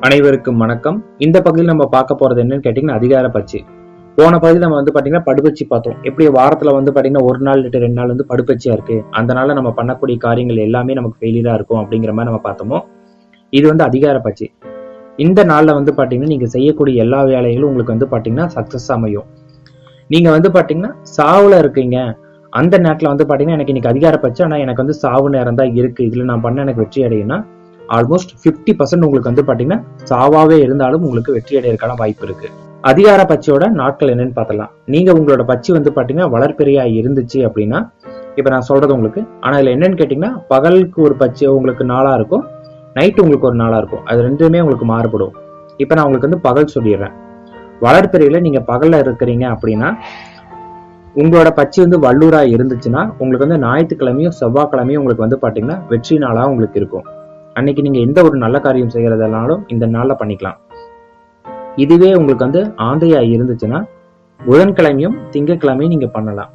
அனைவருக்கும் வணக்கம். இந்த பகுதியில் நம்ம பார்க்க போறது என்னன்னு கேட்டீங்கன்னா அதிகார பச்சு போன பகுதியில் நம்ம வந்து பாத்தீங்கன்னா படுபச்சி பார்த்தோம். எப்படி வாரத்துல வந்து பாத்தீங்கன்னா ஒரு நாள் இல்லாட்டி ரெண்டு நாள் வந்து படுபச்சியா இருக்கு. அந்த நம்ம பண்ணக்கூடிய காரியங்கள் எல்லாமே நமக்கு ஃபெயிலியரா இருக்கும் அப்படிங்கிற மாதிரி நம்ம பார்த்தோமோ? இது வந்து அதிகார பச்சு இந்த நாள்ல வந்து பாத்தீங்கன்னா நீங்க செய்யக்கூடிய எல்லா வேலைகளும் உங்களுக்கு வந்து பாத்தீங்கன்னா சக்சஸ் அமையும். நீங்க வந்து பாத்தீங்கன்னா சாவுல இருக்கீங்க. அந்த நேரத்துல வந்து பாத்தீங்கன்னா எனக்கு இன்னைக்கு அதிகார பச்சு ஆனா எனக்கு வந்து சாவு நேரம் தான் இருக்கு. இதுல நான் பண்ண எனக்கு வெற்றி அடையும்னா ஆல்மோஸ்ட் 50% பர்சன்ட் உங்களுக்கு வந்து பாத்தீங்கன்னா சாவாவே இருந்தாலும் உங்களுக்கு வெற்றி அடையிறதுக்கான வாய்ப்பு இருக்கு. அதிகார பச்சையோட நாட்கள் என்னன்னு பார்த்தலாம் நீங்க உங்களோட பச்சி வந்து பாத்தீங்கன்னா வளர்ப்பெரியா இருந்துச்சு அப்படின்னா இப்ப நான் சொல்றது உங்களுக்கு ஆனா இதுல என்னன்னு கேட்டீங்கன்னா பகலுக்கு ஒரு பச்சை உங்களுக்கு நாளா இருக்கும் நைட்டு உங்களுக்கு ஒரு நாளா இருக்கும். அது ரெண்டுமே உங்களுக்கு மாறுபடும். இப்போ நான் உங்களுக்கு வந்து பகல் சொல்லிடுறேன். வளர்ப்பெரியில நீங்க பகல்ல இருக்கிறீங்க அப்படின்னா உங்களோட பச்சை வந்து வல்லூராக இருந்துச்சுன்னா உங்களுக்கு வந்து ஞாயிற்றுக்கிழமையும் செவ்வாய்க்கிழமையும் உங்களுக்கு வந்து பாத்தீங்கன்னா வெற்றி நாளா உங்களுக்கு இருக்கும். அன்னைக்கு நீங்கள் எந்த ஒரு நல்ல காரியம் செய்கிறதுனாலும் இந்த நாளில் பண்ணிக்கலாம். இதுவே உங்களுக்கு வந்து ஆந்தையாக இருந்துச்சுன்னா புதன்கிழமையும் திங்கட்கிழமையும் நீங்கள் பண்ணலாம்.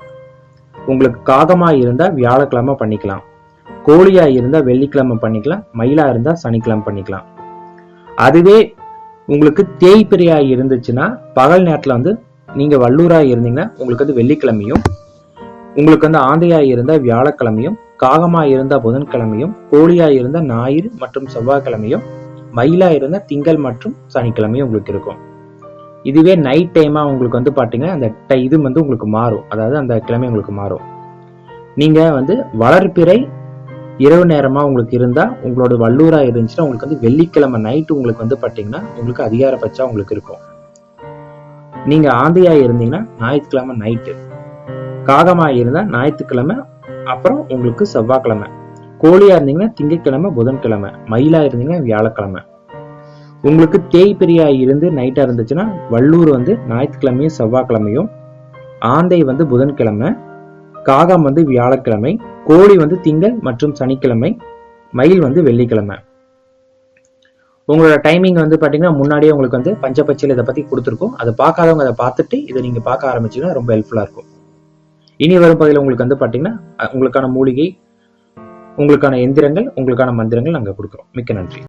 உங்களுக்கு காகமாக இருந்தால் வியாழக்கிழமை பண்ணிக்கலாம். கோழியாக இருந்தால் வெள்ளிக்கிழமை பண்ணிக்கலாம். மயிலாக இருந்தால் சனிக்கிழமை பண்ணிக்கலாம். அதுவே உங்களுக்கு தேய்பிரியா இருந்துச்சுன்னா பகல் நேரத்தில் வந்து நீங்கள் வல்லூராக இருந்தீங்கன்னா உங்களுக்கு வந்து வெள்ளிக்கிழமையும் உங்களுக்கு வந்து ஆந்தையாக இருந்தால் வியாழக்கிழமையும் காகமா இருந்தா புதன்கிழமையும் கோழியா இருந்த ஞாயிறு மற்றும் செவ்வாய்க்கிழமையும் மயிலா இருந்தா திங்கள் மற்றும் சனிக்கிழமையும் உங்களுக்கு இருக்கும். இதுவே நைட் டைமா உங்களுக்கு வந்து பாத்தீங்கன்னா அந்த இது வந்து உங்களுக்கு மாறும். அதாவது அந்த கிழமை உங்களுக்கு மாறும். நீங்க வந்து வளர்ப்பிறை இரவு நேரமா உங்களுக்கு இருந்தா உங்களோட வல்லூரா இருந்துச்சுன்னா உங்களுக்கு வந்து வெள்ளிக்கிழமை நைட்டு உங்களுக்கு வந்து பாத்தீங்கன்னா உங்களுக்கு அதிகாரப்பட்சா உங்களுக்கு இருக்கும். நீங்க ஆந்தையா இருந்தீங்கன்னா ஞாயிற்றுக்கிழமை நைட்டு காகமா இருந்தா ஞாயிற்றுக்கிழமை அப்புறம் உங்களுக்கு செவ்வாய்க்கிழமை. கோழியா இருந்தீங்கன்னா திங்கட்கிழமை புதன்கிழமை. மயிலா இருந்தீங்கன்னா வியாழக்கிழமை. உங்களுக்கு தேய்பிரியா இருந்து நைட்டா இருந்துச்சுன்னா வள்ளூர் வந்து ஞாயிற்றுக்கிழமையும் செவ்வாய்க்கிழமையும். ஆந்தை வந்து புதன்கிழமை. காகம் வந்து வியாழக்கிழமை. கோழி வந்து திங்கள் மற்றும் சனிக்கிழமை. மயில் வந்து வெள்ளிக்கிழமை. உங்களோட டைமிங் வந்து பார்த்தீங்கன்னா முன்னாடியே உங்களுக்கு வந்து பஞ்சபட்சியில் இதை பற்றி கொடுத்துருக்கோம். அதை பார்க்காதவங்க அதை பார்த்துட்டு இதை நீங்கள் பார்க்க ஆரம்பிச்சீங்கன்னா ரொம்ப ஹெல்ப்ஃபுல்லாக இருக்கும். இனி வரும் பகுதியில் உங்களுக்கு வந்து பார்த்தீங்கன்னா உங்களுக்கான மூலிகை உங்களுக்கான எந்திரங்கள் உங்களுக்கான மந்திரங்கள் நாங்கள் கொடுக்குறோம். மிக்க நன்றி.